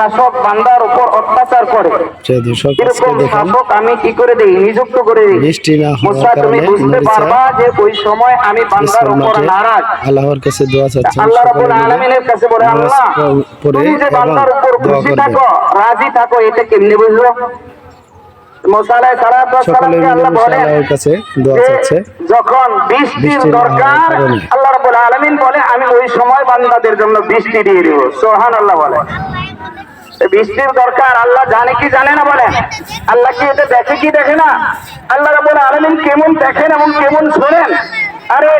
শাসক বান্দার উপর অত্যাচার করে। এরকম শাসক আমি কি করে দেই? নিযুক্ত করে দিই। মুসা তুমি বুঝতে পারবা যে ওই সময় আমি বান্দার উপর নারাজ। আল্লাহর কাছে দোয়া চাচ্ছেন আল্লাহ রাব্বুল আলামিনের কাছে বলে আল্লাহ তুমি যে বান্দার উপর খুশি থাকো রাজি থাকো এটা কেমনে বুঝলো? আল্লাহ চাচ্ছে। যখন বৃষ্টির দরকার। আল্লাহ রাব্বুল আলামিন বলে আমি ওই সময় বান্দাদের জন্য বৃষ্টি দিয়ে দিব। সুবহানাল্লাহ বলে। এই বৃষ্টির দরকার আল্লাহ জানে কি জানে না বলে আল্লাহ কি এটা দেখে কি দেখে না? আল্লাহ রাব্বুল আলামিন কেমন দেখেন এবং কেমন শোনেন? আরে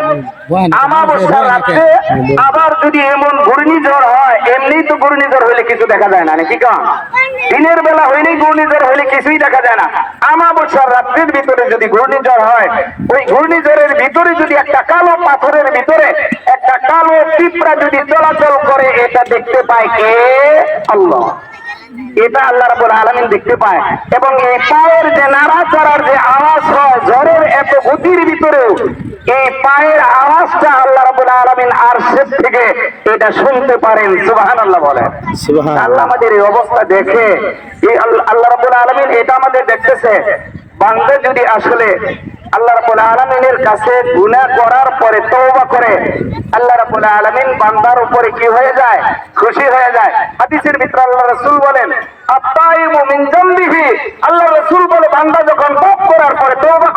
আমাবস্যার রাত্রে আবার যদি এমন ঘূর্ণিঝড় হয় এমনি তো ঘূর্ণিঝড় হইলে কিছু দেখা যায় না নাকি কারণ দিনের বেলা হইলেই ঘূর্ণিঝড় হইলে কিছুই দেখা যায় না। আমাবস্যার রাত্রির ভিতরে যদি ঘূর্ণিঝড় হয় ওই ঘূর্ণিঝড়ের ভিতরে যদি একটা কালো পাথরের ভিতরে একটা কালো পিঁপড়া যদি চলাচল করে এটা দেখতে পায় কে? আল্লাহ। এটা আল্লাহ রাব্বুল আলামিন দেখতে পায়। এবং এই পায়ের যে নাড়াচাড়ার যে আওয়াজ হয় ঝড়ের এত গতির ভিতরেও এই পায়ের আওয়াজটা আল্লাহ রাব্বুল আলামিন আর শেষ থেকে এটা শুনতে পারেন সুবহানাল্লাহ বলেন। সুবহান আল্লাহ আমাদের এই অবস্থা দেখে এই আল্লাহ আল্লাহ রাব্বুল আলামিন এটা আমাদের দেখতেছে। বান্দা যদি আসলে আল্লাহ রাব্বুল কাছে গুনাহ করার পরে তওবা করে আল্লাহ রাব্বুল আলামিন বান্দার উপরে কি হয়ে যায়? খুশি হয়ে যায়। হাদিসের ভিতরে আল্লাহ রাসূল বলেন, আত্তাইমু মিন জামবিহি। আল্লাহ রাসূল বলে, বান্দা যখন পাপ করার পরে তওবা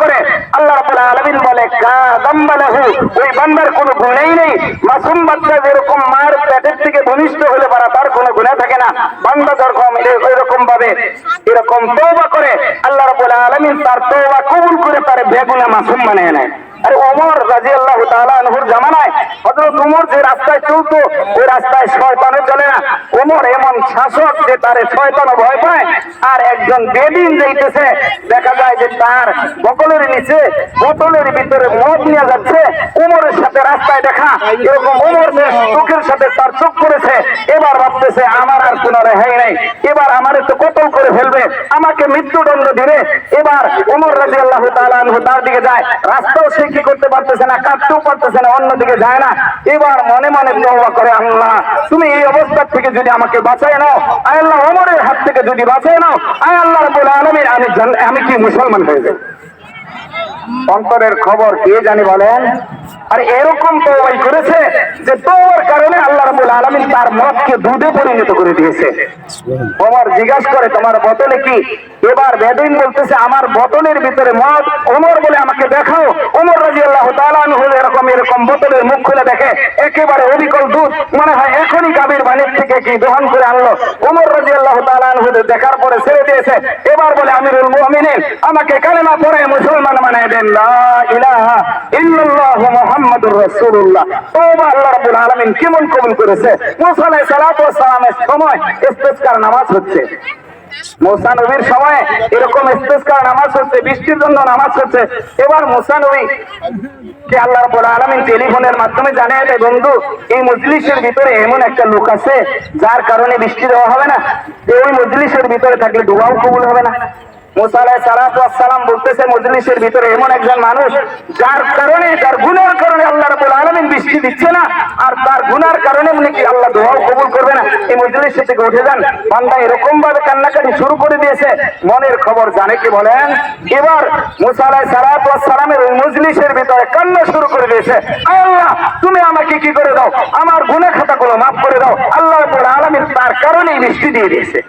ওই বান্দার কোনো গুণেই নেই। মাসুম বাচ্চা যেরকম মার পেটের থেকে ঘনিষ্ঠ হলে পারা তার কোনো গুণে থাকে না। বান্দা যখন এরকম ভাবে এরকম তৌবা করে, আল্লাহ রাব্বুল আলমিন তার তৌবা কবুল করে তার বেগুনা মাসুম মানে নেয়। আরে ওমর রাদিয়াল্লাহু তাআলা আনহুর জামানায় হযরত ওমর যে রাস্তায় চলতো, ওই রাস্তায় শয়তানও চলে না। ওমর এমন শাসক যে তারে শয়তানও ভয় পায়, আর একজন বেদিন যাইতেছে, দেখা যায় যে তার বকলের নিচে বোতলের ভিতরে মদ নিয়ে যাচ্ছে। ওমরের সাথে রাস্তায় দেখা, এরকম ওমর যে চোখের সাথে তার চোখ করেছে, এবার ভাবতেছে, আমার আর কোনো রেহাই নাই। এবার আমার তো করে ফেলবে। আমাকে মৃত্যুদণ্ড দিবে। এবার ওমর রাজি আল্লাহ তার দিকে যায়। রাস্তাও সে কি করতে পারতেছে না কাটতেও পারতেছে না, অন্যদিকে যায় না। এবার মনে মনে তওবা করে আল্লাহ, তুমি এই অবস্থার থেকে যদি আমাকে বাঁচায় নাও, আয় আল্লাহ ওমরের হাত থেকে যদি বাঁচায় নাও, আয় আল্লাহ রাব্বুল আলামিন, আমি আমি কি মুসলমান হয়ে যাই অন্তরের খবর কে জানি বলেন? আর এরকম তো করেছে যে তোর কারণে আল্লাহ রাবুল আলমিন তার মতকে দুধে পরিণত করে দিয়েছে। ওমর জিজ্ঞাসা করে, তোমার বোতলে কি? এবার বেদুইন বলতেছে, আমার বোতলের ভিতরে মদ ওমর বলে আমাকে দেখাও। ওমর রাজি আল্লাহ এরকম এরকম বোতলের মুখ খুলে দেখে, একেবারে অবিকল দুধ, মনে হয় এখনই গাভীর বাণির থেকে কি দহন করে আনলো। ওমর রাজি আল্লাহ দেখার পরে ছেড়ে দিয়েছে। এবার বলে, আমিরুল মুমিনিন, আমাকে কালেমা পরে মুসলমান বানায় দেন, লা ইলাহা ইল্লাল্লাহ মুহাম্মাদুর আল্লাহ রাব্বুল আলামিন কেমন কবুল করেছে? আলাইহিস সালাতু ওয়াস সালামের সময় নামাজ হচ্ছে। নবীর এরকম নামাজ হচ্ছে, বৃষ্টির জন্য নামাজ হচ্ছে। এবার মুসা নবী কে আল্লাহ রাব্বুল আলামিন টেলিফোনের মাধ্যমে জানিয়ে দেয়, বন্ধু, এই মজলিসের ভিতরে এমন একটা লোক আছে, যার কারণে বৃষ্টি দেওয়া হবে না। ওই মজলিসের ভিতরে থাকলে দোয়াও কবুল হবে না। মুসা আলাইহিস সালাম বলতেছে, মজলিসের ভিতরে এমন একজন মানুষ, যার কারণে, যার গুনার কারণে আল্লাহ রাব্বুল আলামিন বৃষ্টি দিচ্ছে না, আর তার গুনার কারণে নাকি আল্লাহ দোয়াও কবুল করবে না? এই মজলিস থেকে উঠে যান। বান্দা এরকম ভাবে কান্নাকাটি শুরু করে দিয়েছে। মনের খবর জানে কি বলেন? এবার মুসা আলাইহিস সালাতু ওয়াস সালামের ওই মজলিসের ভিতরে কান্না শুরু করে দিয়েছে। আল্লাহ, তুমি আমাকে কি করে দাও? আমার গুনাহ খাতাগুলো মাফ করে দাও। আল্লাহ রাব্বুল আলামিন তার কারণেই বৃষ্টি দিয়ে দিয়েছে।